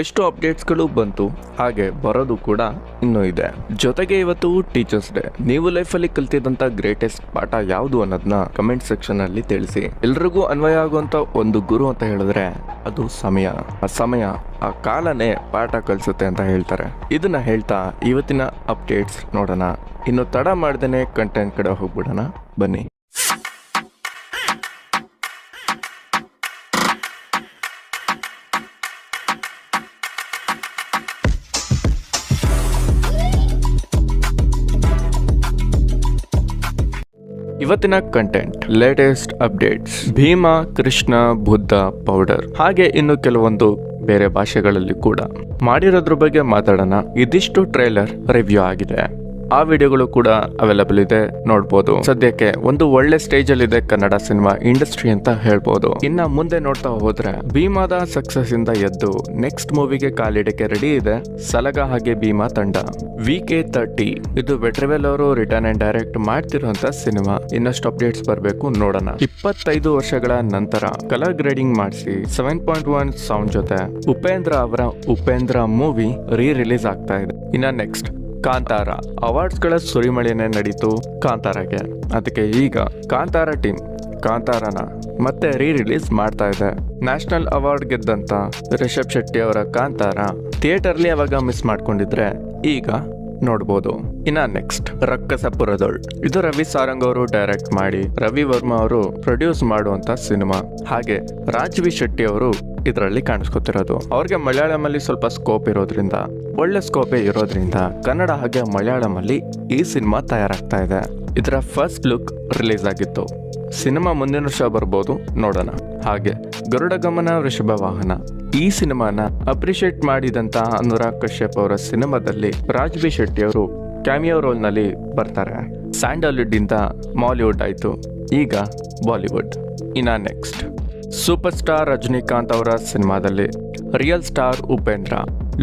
ಎಷ್ಟು ಅಪ್ಡೇಟ್ಸ್ಗಳು ಬಂತು, ಹಾಗೆ ಬರೋದು ಕೂಡ ಇನ್ನೂ ಇದೆ. ಜೊತೆಗೆ ಇವತ್ತು ಟೀಚರ್ಸ್ ಡೇ ನೀವು ಲೈಫಲ್ಲಿ ಕಲ್ತಿದಂತ ಗ್ರೇಟೆಸ್ಟ್ ಪಾಠ ಯಾವುದು ಅನ್ನೋದನ್ನ ಕಮೆಂಟ್ ಸೆಕ್ಷನ್ ಅಲ್ಲಿ ತಿಳಿಸಿ. ಎಲ್ರಿಗೂ ಅನ್ವಯ ಆಗುವಂತ ಒಂದು ಗುರು ಅಂತ ಹೇಳಿದ್ರೆ ಅದು ಸಮಯ. ಆ ಸಮಯ, ಆ ಕಾಲನೇ ಪಾಠ ಕಲಿಸುತ್ತೆ ಅಂತ ಹೇಳ್ತಾರೆ. ಇದನ್ನ ಹೇಳ್ತಾ ಇವತ್ತಿನ ಅಪ್ಡೇಟ್ಸ್ ನೋಡೋಣ. ಇನ್ನು ತಡ ಮಾಡ್ದೇನೆ ಕಂಟೆಂಟ್ ಕಡೆ ಹೋಗ್ಬಿಡೋಣ. ಬನ್ನಿ. ಇವತ್ತಿನ content latest updates Bhima, Krishna, Buddha, powder. ಹಾಗೆ ಇನ್ನು ಕೆಲವೊಂದು ಬೇರೆ ಭಾಷೆಗಳಲ್ಲಿ ಕೂಡ. ಮಾಡಿರೋದ್ರ ಬಗ್ಗೆ ಮಾತಾಡೋಣ. ಇದಿಷ್ಟು ಟ್ರೈಲರ್ ರಿವ್ಯೂ ಆಗಿದೆ. ಆ ವಿಡಿಯೋಗಳು ಕೂಡ ಅವೈಲಬಲ್ ಇದೆ, ನೋಡ್ಬೋದು. ಸದ್ಯಕ್ಕೆ ಒಂದು ಒಳ್ಳೆ ಸ್ಟೇಜ್ ಅಲ್ಲಿ ಇದೆ ಕನ್ನಡ ಸಿನಿಮಾ ಇಂಡಸ್ಟ್ರಿ ಅಂತ ಹೇಳ್ಬೋದು. ಇನ್ನ ಮುಂದೆ ನೋಡ್ತಾ ಹೋದ್ರೆ ಭೀಮಾದ ಸಕ್ಸಸ್ ಇಂದ ಎದ್ದು ನೆಕ್ಸ್ಟ್ ಮೂವಿಗೆ ಕಾಲಿಡಕ್ಕೆ ರೆಡಿ ಇದೆ ಸಲಗ ಹಾಗೆ ಭೀಮಾ ತಂಡ. ವಿ ಕೆ ತರ್ಟಿ ಇದು ಬೆಟ್ರವೆಲ್ ಅವರು ರಿಟರ್ನ್ ಅಂಡ್ ಡೈರೆಕ್ಟ್ ಮಾಡ್ತಿರುವಂತ ಸಿನಿಮಾ ಇನ್ನಷ್ಟು ಅಪ್ಡೇಟ್ಸ್ ಬರಬೇಕು ನೋಡೋಣ. ಇಪ್ಪತ್ತೈದು ವರ್ಷಗಳ ನಂತರ ಕಲರ್ ಗ್ರೇಡಿಂಗ್ ಮಾಡಿಸಿ ಸೆವೆನ್ ಪಾಯಿಂಟ್ ಒನ್ ಸೌಂಡ್ ಜೊತೆ ಉಪೇಂದ್ರ ಅವರ ಉಪೇಂದ್ರ ಮೂವಿ ರೀ ರಿಲೀಸ್ ಆಗ್ತಾ ಇದೆ. ಇನ್ನ ನೆಕ್ಸ್ಟ್ ಕಾಂತಾರ ಅವಾರ್ಡ್ಸ್ಗಳ ಸುರಿಮಳೆನೆ ನಡೀತು ಕಾಂತಾರಗೆ. ಅದಕ್ಕೆ ಈಗ ಕಾಂತಾರ ಟೀಮ್ ಕಾಂತಾರನ ಮತ್ತೆ ರೀ ರಿಲೀಸ್ ಮಾಡ್ತಾ ಇದೆ. ನ್ಯಾಷನಲ್ ಅವಾರ್ಡ್ ಗೆದ್ದಂತ ರಿಷಬ್ ಶೆಟ್ಟಿ ಅವರ ಕಾಂತಾರ ಥಿಯೇಟರ್ಲಿ ಅವಾಗ ಮಿಸ್ ಮಾಡ್ಕೊಂಡಿದ್ರೆ ಈಗ ನೋಡ್ಬೋದು. ಇನ್ನ ನೆಕ್ಸ್ಟ್ ರಕ್ಕಸಪುರದೊಳ್. ಇದು ರವಿ ಸಾರಂಗ್ ಅವರು ಡೈರೆಕ್ಟ್ ಮಾಡಿ ರವಿ ವರ್ಮಾ ಅವರು ಪ್ರೊಡ್ಯೂಸ್ ಮಾಡುವಂತ ಸಿನಿಮಾ. ಹಾಗೆ ರಾಜ್ವಿ ಶೆಟ್ಟಿ ಅವರು ಇದರಲ್ಲಿ ಕಾಣಿಸ್ಕೊತಿರೋದು. ಅವ್ರಿಗೆ ಮಲಯಾಳಂ ಅಲ್ಲಿ ಸ್ವಲ್ಪ ಸ್ಕೋಪ್ ಇರೋದ್ರಿಂದ, ಒಳ್ಳೆ ಸ್ಕೋಪೇ ಇರೋದ್ರಿಂದ ಕನ್ನಡ ಹಾಗೆ ಮಲಯಾಳಂ ಅಲ್ಲಿ ಈ ಸಿನಿಮಾ ತಯಾರಾಗ್ತಾ ಇದೆ. ಇದರ ಫಸ್ಟ್ ಲುಕ್ ರಿಲೀಸ್ ಆಗಿತ್ತು. ಸಿನಿಮಾ ಮುಂದಿನ ವರ್ಷ ಬರ್ಬೋದು, ನೋಡೋಣ. ಹಾಗೆ ಗರುಡ ಗಮನ ವೃಷಭ ವಾಹನ. ಈ ಸಿನಿಮಾನ ಅಪ್ರಿಶಿಯೇಟ್ ಮಾಡಿದಂತ ಅನುರಾಗ್ ಕಶ್ಯಪ್ ಅವರ ಸಿನಿಮಾದಲ್ಲಿ ರಾಜ್ಬಿ ಶೆಟ್ಟಿ ಅವರು ಕ್ಯಾಮಿಯೋ ರೋಲ್ನಲ್ಲಿ ಬರ್ತಾರೆ. ಸ್ಯಾಂಡಲ್ವುಡ್ ಇಂದ ಮಾಲಿವುಡ್ ಆಯ್ತು. ಈಗ ಬಾಲಿವುಡ್ ಇನ್ನ ನೆಕ್ಸ್ಟ್ ಸೂಪರ್ ಸ್ಟಾರ್ ರಜನಿಕಾಂತ್ ಅವರ ಸಿನಿಮಾದಲ್ಲಿ ರಿಯಲ್ ಸ್ಟಾರ್ ಉಪೇಂದ್ರ.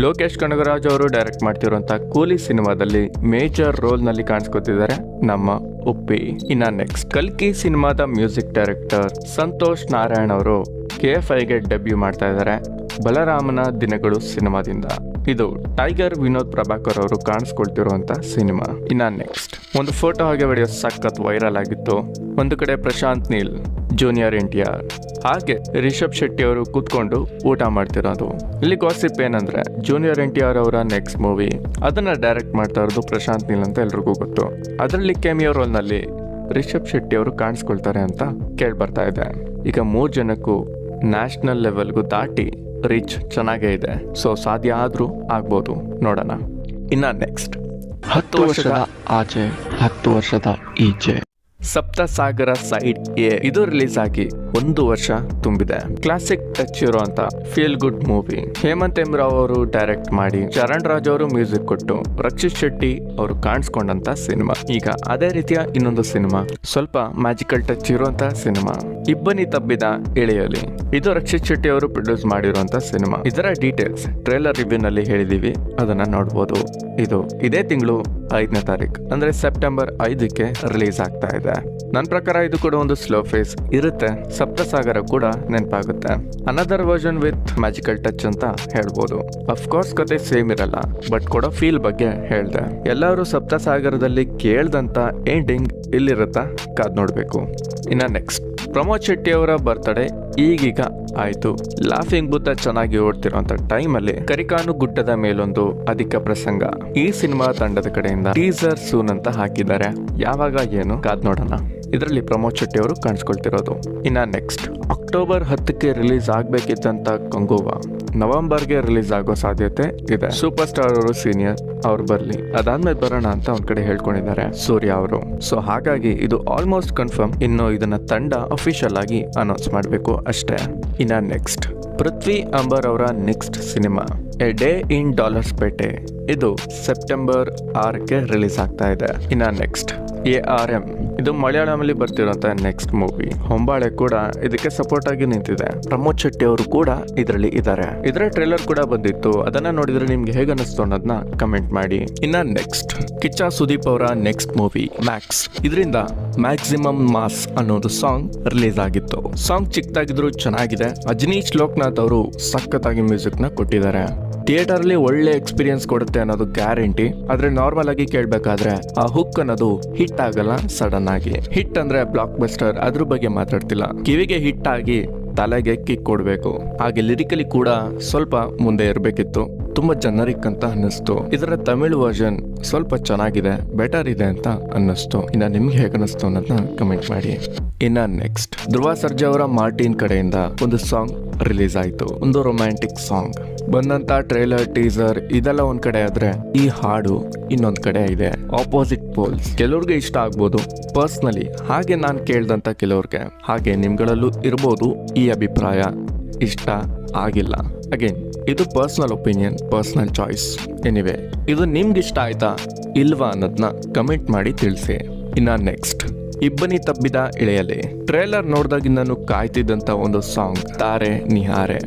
ಲೋಕೇಶ್ ಕನಗರಾಜ್ ಅವರು ಡೈರೆಕ್ಟ್ ಮಾಡ್ತಿರುವಂತಹ ಕೂಲಿ ಸಿನಿಮಾದಲ್ಲಿ ಮೇಜರ್ ರೋಲ್ನಲ್ಲಿ ಕಾಣಿಸ್ಕೊತಿದ್ದಾರೆ ನಮ್ಮ ಉಪ್ಪಿ. ಇನ್ನ ನೆಕ್ಸ್ಟ್ ಕಲ್ಕಿ ಸಿನಿಮಾದ ಮ್ಯೂಸಿಕ್ ಡೈರೆಕ್ಟರ್ ಸಂತೋಷ್ ನಾರಾಯಣ್ ಅವರು ಕೆ ಎಫ್ ಐಗೆ ಡೆಬ್ಯೂ ಮಾಡ್ತಾ ಇದ್ದಾರೆ ಬಲರಾಮನ ದಿನಗಳು ಸಿನಿಮಾದಿಂದ. ಇದು ಟೈಗರ್ ವಿನೋದ್ ಪ್ರಭಾಕರ್ ಅವರು ಕಾಣಿಸ್ಕೊಳ್ತಿರುವಂತ ಸಿನಿಮಾ. ಇನ್ನ ನೆಕ್ಸ್ಟ್ ಒಂದು ಫೋಟೋ ಹಾಗೆ ವಿಡಿಯೋ ಸಖತ್ ವೈರಲ್ ಆಗಿತ್ತು. ಒಂದು ಕಡೆ Prashanth Neel junior N T R ಹಾಗೆ ರಿಷಬ್ ಶೆಟ್ಟಿ ಅವರು ಕೂತ್ಕೊಂಡು ಊಟ ಮಾಡ್ತಿರೋದು. ಇಲ್ಲಿ ಗಾಸಿಪ್ ಏನಂದ್ರೆ ಜೂನಿಯರ್ ಎನ್ ಟಿ ಆರ್ ಅವರ ನೆಕ್ಸ್ಟ್ ಮೂವಿ ಅದನ್ನ ಡೈರೆಕ್ಟ್ ಮಾಡ್ತಾ ಇರೋದು ಪ್ರಶಾಂತ್ ನೀಲ್ ಅಂತ ಎಲ್ರಿಗೂ ಗೊತ್ತು. ಅದರಲ್ಲಿ ಕೆಮಿಯೋ ರೋಲ್ನಲ್ಲಿ ರಿಷಬ್ ಶೆಟ್ಟಿ ಅವರು ಕಾಣಿಸ್ಕೊಳ್ತಾರೆ ಅಂತ ಕೇಳಿ ಬರ್ತಾ ಇದೆ. ಈಗ ಮೂರ್ ಜನಕ್ಕೂ ನ್ಯಾಷನಲ್ ಲೆವೆಲ್ಗೂ ದಾಟಿ ರಿಚ್ ಚೆನ್ನಾಗೇ ಇದೆ. ಸೊ ಸಾಧ್ಯ ಆದ್ರೂ ಆಗ್ಬೋದು. ನೋಡೋಣ. ಇನ್ನ ನೆಕ್ಸ್ಟ್ ಹತ್ತು ವರ್ಷದ ಆಚೆ, ಹತ್ತು ವರ್ಷದ ಈಚೆ. ಸಪ್ತ ಸಾಗರ ಸೈಡ್ ಎ. ಇದು ರಿಲೀಸ್ ಆಗಿ ಒಂದು ವರ್ಷ ತುಂಬಿದೆ. ಕ್ಲಾಸಿಕ್ ಟಚ್ ಇರುವಂತ ಫೀಲ್ ಗುಡ್ ಮೂವಿ ಹೇಮಂತ್ ಎಮ್ರಾವ್ ಅವರು ಡೈರೆಕ್ಟ್ ಮಾಡಿ ಚರಣ್ ರಾಜ್ ಅವರು ಮ್ಯೂಸಿಕ್ ಕೊಟ್ಟು ರಕ್ಷಿತ್ ಶೆಟ್ಟಿ ಅವರು ಕಾಣಿಸ್ಕೊಂಡಂತ ಸಿನಿಮಾ ಈಗ ಅದೇ ರೀತಿಯ ಇನ್ನೊಂದು ಸಿನಿಮಾ ಸ್ವಲ್ಪ ಮ್ಯಾಜಿಕಲ್ ಟಚ್ ಇರುವಂತ ಸಿನಿಮಾ ಇಬ್ಬನಿ ತಬ್ಬಿದ ಇಳೆಯಲಿ ಇದು ರಕ್ಷಿತ್ ಶೆಟ್ಟಿ ಅವರು ಪ್ರೊಡ್ಯೂಸ್ ಮಾಡಿರುವಂತ ಸಿನಿಮಾ ಇದರ ಡೀಟೇಲ್ಸ್ ಟ್ರೇಲರ್ ರಿವ್ಯೂ ನಲ್ಲಿ ಹೇಳಿದೀವಿ ಅದನ್ನ ನೋಡಬಹುದು ಇದು ಇದೇ ತಿಂಗಳು ಐದನೇ ತಾರೀಕು ಅಂದ್ರೆ ಸೆಪ್ಟೆಂಬರ್ ಐದಕ್ಕೆ ರಿಲೀಸ್ ಆಗ್ತಾ ಇದೆ. ನನ್ನ ಪ್ರಕಾರ ಇದು ಕೂಡ ಒಂದು ಸ್ಲೋ ಫೇಸ್ ಇರುತ್ತೆ. ಸಪ್ತಸಾಗರ ಕೂಡ ನೆನಪಾಗುತ್ತೆ. Another version with magical touch ಅಂತ ಹೇಳ್ಬೋದು. ಅಫ್ಕೋರ್ಸ್ ಕತೆ ಸೇಮ್ ಇರಲ್ಲ. ಬಟ್ ಕೊಡೋ ಫೀಲ್ ಬಗ್ಗೆ ಹೇಳ್ದೆ. ಎಲ್ಲರೂ ಸಪ್ತಸಾಗರದಲ್ಲಿ ಕೇಳ್ದಂತ ಎಂಡಿಂಗ್ ಇಲ್ಲಿರುತ್ತಾ? ಕಾದ್ ನೋಡ್ಬೇಕು. ಇನ್ನ ನೆಕ್ಸ್ಟ್ ಪ್ರಮೋದ್ ಶೆಟ್ಟಿ ಅವರ ಬರ್ತ್ಡೇ ಈಗೀಗ ಆಯ್ತು. ಲಾಫಿಂಗ್ ಬುದ್ಧ ಚೆನ್ನಾಗಿ ಓಡ್ತಿರೋಂತ ಟೈಮಲ್ಲಿ ಕರಿಕಾನು ಗುಡ್ಡದ ಮೇಲೊಂದು ಅಧಿಕ ಪ್ರಸಂಗ. ಈ ಸಿನಿಮಾ ತಂಡದ ಕಡೆಯಿಂದ ಟೀಸರ್ ಸೂನ್ ಅಂತ ಹಾಕಿದ್ದಾರೆ. ಯಾವಾಗ ಏನು ಕಾದ್ ನೋಡೋಣ. ಇದರಲ್ಲಿ ಪ್ರಮೋದ್ ಶೆಟ್ಟಿ ಅವರು ಕಾಣಿಸ್ಕೊಳ್ತಿರೋದು. ಇನ್ನ ನೆಕ್ಸ್ಟ್ ಅಕ್ಟೋಬರ್ ಹತ್ತಕ್ಕೆ ರಿಲೀಸ್ ಆಗ್ಬೇಕಿದ್ದಂತ ಕಂಗುವ ನವೆಂಬರ್ಗೆ ರಿಲೀಸ್ ಆಗೋ ಸಾಧ್ಯತೆ ಇದೆ. ಸೂಪರ್ ಸ್ಟಾರ್ ಅವರು ಸೀನಿಯರ್ ಅವ್ರು ಬರಲಿ. ಅದಾದ್ಮೇಲೆ ಬರೋಣ ಅಂತ ಒಂದ್ ಕಡೆ ಹೇಳ್ಕೊಂಡಿದ್ದಾರೆ ಸೂರ್ಯ ಅವರು. ಸೊ ಹಾಗಾಗಿ ಇದು ಆಲ್ಮೋಸ್ಟ್ ಕನ್ಫರ್ಮ್ ಇನ್ನು ಇದನ್ನ ತಂಡ ಅಫಿಷಿಯಲ್ ಆಗಿ ಅನೌನ್ಸ್ ಮಾಡಬೇಕು ಅಷ್ಟೇ. ಇನ್ನ ನೆಕ್ಸ್ಟ್ ಪೃಥ್ವಿ ಅಂಬರ್ ಅವರ next cinema a day in dollars Pete ಇದು ಸೆಪ್ಟೆಂಬರ್ ಆರಕ್ಕೆ ರಿಲೀಸ್ ಆಗ್ತಾ ಇದೆ. ಇನ್ನ ನೆಕ್ಸ್ಟ್ ಎ ಆರ್ ಎಂ ಇದು ಮಲಯಾಳಮಲ್ಲಿ ಬರ್ತಿರೋಂತ ನೆಕ್ಸ್ಟ್ ಮೂವಿ ಹೊಂಬಾಳೆ ಕೂಡ ಇದಕ್ಕೆ ಸಪೋರ್ಟ್ ಆಗಿ ನಿಂತಿದೆ. ಪ್ರಮೋದ್ ಶೆಟ್ಟಿ ಅವರು ಕೂಡ ಇದರಲ್ಲಿ ಇದ್ದಾರೆ ಇದರ ಟ್ರೇಲರ್ ಕೂಡ ಬಂದಿತ್ತು. ಅದನ್ನ ನೋಡಿದ್ರೆ ನಿಮ್ಗೆ ಹೇಗೆ ಅನಿಸ್ತು ಅನ್ನೋದನ್ನ ಕಮೆಂಟ್ ಮಾಡಿ. ಇನ್ನ ನೆಕ್ಸ್ಟ್ ಕಿಚ್ಚ ಸುದೀಪ್ ಅವರ ನೆಕ್ಸ್ಟ್ ಮೂವಿ ಮ್ಯಾಕ್ಸ್ ಇದರಿಂದ ಮ್ಯಾಕ್ಸಿಮಮ್ ಮಾಸ್ ಅನ್ನೋದು ಸಾಂಗ್ ರಿಲೀಸ್ ಆಗಿತ್ತು. ಸಾಂಗ್ ಚಿಕ್ಕದಾಗಿದ್ರು ಚೆನ್ನಾಗಿದೆ. ಅಜನೀಶ್ ಲೋಕನಾಥ್ ಅವರು ಸಖತ್ತಾಗಿ ಮ್ಯೂಸಿಕ್ನ ಕೊಟ್ಟಿದ್ದಾರೆ. ಥಿಯೇಟರ್ ಅಲ್ಲಿ ಒಳ್ಳೆ ಎಕ್ಸ್ಪೀರಿಯನ್ಸ್ ಕೊಡುತ್ತೆ ಅನ್ನೋದು ಗ್ಯಾರಂಟಿ. ಆದ್ರೆ ನಾರ್ಮಲ್ ಆಗಿ ಕೇಳ್ಬೇಕಾದ್ರೆ ಆ ಹುಕ್ ಅನ್ನೋದು ಹಿಟ್ ಆಗಲ್ಲ ಸಡನ್ ಆಗಿ. ಹಿಟ್ ಅಂದ್ರೆ ಬ್ಲಾಕ್ ಬಸ್ಟರ್ ಅದ್ರ ಬಗ್ಗೆ ಮಾತಾಡ್ತಿಲ್ಲ. ಕಿವಿಗೆ ಹಿಟ್ ಆಗಿ ತಲೆಗೆ ಕಿಕ್ ಕೊಡಬೇಕು. ಹಾಗೆ ಲಿರಿಕಲಿ ಕೂಡ ಸ್ವಲ್ಪ ಮುಂದೆ ಇರಬೇಕಿತ್ತು. ತುಂಬಾ ಜನರಿಕ್ ಅಂತ ಅನ್ನಿಸ್ತು. ಇದರ ತಮಿಳ್ ವರ್ಷನ್ ಸ್ವಲ್ಪ ಚೆನ್ನಾಗಿದೆ ಬೆಟರ್ ಇದೆ ಅಂತ ಅನ್ನಿಸ್ತು. ಇನ್ನ ನಿಮ್ಗೆ ಹೇಗೆ ಅನ್ನಿಸ್ತು ಅನ್ನೋದನ್ನ ಕಮೆಂಟ್ ಮಾಡಿ. ಇನ್ನ ನೆಕ್ಸ್ಟ್ ಧ್ರುವ ಸರ್ಜಾ ಅವರ ಮಾರ್ಟಿನ್ ಕಡೆಯಿಂದ ಒಂದು ಸಾಂಗ್ ರಿಲೀಸ್ ಆಯ್ತು. ಒಂದು ರೊಮ್ಯಾಂಟಿಕ್ ಸಾಂಗ್ ಬಂದಂತ ಟ್ರೈಲರ್ ಟೀಸರ್ ಇದೆಲ್ಲ ಒಂದ್ ಕಡೆ ಆದ್ರೆ ಈ ಹಾಡು ಇನ್ನೊಂದ್ ಕಡೆ ಇದೆ. ಆಪೋಸಿಟ್ ಪೋಲ್ಸ್ ಕೆಲವ್ರಿಗೆ ಇಷ್ಟ ಆಗ್ಬೋದು. ಪರ್ಸ್ನಲಿ ಹಾಗೆ ನಾನು ಕೇಳ್ದಂತ ಕೆಲವ್ರಿಗೆ, ಹಾಗೆ ನಿಮ್ಗಳಲ್ಲೂ ಇರ್ಬೋದು ಈ ಅಭಿಪ್ರಾಯ. ಇಷ್ಟ ಆಗಿಲ್ಲ. ಅಗೇನ್ ಇದು personal opinion personal choice anyway ಇದು ನಿಮ್ಗೆ ಇಷ್ಟ ಆಯ್ತಾ ಇಲ್ವಾ ಅನ್ನೋದನ್ನ ಕಮೆಂಟ್ ಮಾಡಿ ತಿಳಿಸಿ. ಇನ್ನ ನೆಕ್ಸ್ಟ್ ಇಬ್ಬನಿ ತಬ್ಬಿದ ಇಳೆಯಲೆ ಟ್ರೇಲರ್ ನೋಡಿದಾಗಿಂದನು ಕಾಯ್ತಿದ್ದಂತ ಒಂದು ಸಾಂಗ್ ತಾರೆ ನಿಹಾರೆ.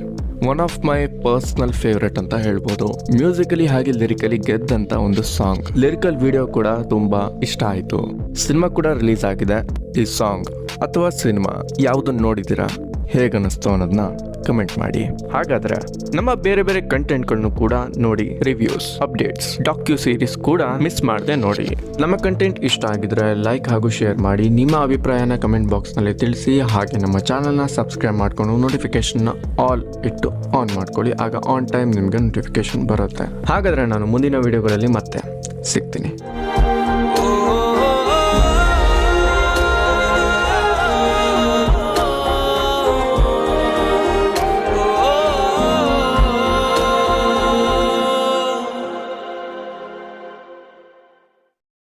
One of my personal favourite ಅಂತ ಹೇಳ್ಬೋದು. ಮ್ಯೂಸಿಕಲಿ ಹಾಗೆ ಲಿರಿಕಲಿ ಗೆದ್ದಂತ ಒಂದು ಸಾಂಗ್ ಲಿರಿಕಲ್ ವಿಡಿಯೋ ಕೂಡ ತುಂಬಾ ಇಷ್ಟ ಆಯ್ತು. ಸಿನಿಮಾ ಕೂಡ ರಿಲೀಸ್ ಆಗಿದೆ ಈ ಸಾಂಗ್ ಅಥವಾ ಸಿನಿಮಾ ಯಾವುದನ್ನು ನೋಡಿದ್ದೀರಾ? ಹೇಗನ್ನಿಸ್ತು ಅನ್ನೋದನ್ನ ಕಮೆಂಟ್ ಮಾಡಿ. ಹಾಗಾದ್ರೆ ನಮ್ಮ ಬೇರೆ ಬೇರೆ ಕಂಟೆಂಟ್ಗಳನ್ನು ಕೂಡ ನೋಡಿ ರಿವ್ಯೂಸ್ ಅಪ್ಡೇಟ್ಸ್ ಡಾಕ್ಯು ಸೀರೀಸ್ ಕೂಡ ಮಿಸ್ ಮಾಡದೆ ನೋಡಿ. ನಮ್ಮ ಕಂಟೆಂಟ್ ಇಷ್ಟ ಆಗಿದ್ರೆ ಲೈಕ್ ಹಾಗೂ ಶೇರ್ ಮಾಡಿ, ನಿಮ್ಮ ಅಭಿಪ್ರಾಯನ ಕಮೆಂಟ್ ಬಾಕ್ಸ್ನಲ್ಲಿ ತಿಳಿಸಿ, ಹಾಗೆ ನಮ್ಮ ಚಾನಲ್ನ ಸಬ್ಸ್ಕ್ರೈಬ್ ಮಾಡ್ಕೊಂಡು ನೋಟಿಫಿಕೇಶನ್ ಆಲ್ ಇಟ್ಟು ಆನ್ ಮಾಡ್ಕೊಳ್ಳಿ, ಆಗ ಆನ್ ಟೈಮ್ ನಿಮಗೆ ನೋಟಿಫಿಕೇಶನ್ ಬರುತ್ತೆ. ಹಾಗಾದ್ರೆ ನಾನು ಮುಂದಿನ ವಿಡಿಯೋಗಳಲ್ಲಿ ಮತ್ತೆ ಸಿಗ್ತೀನಿ.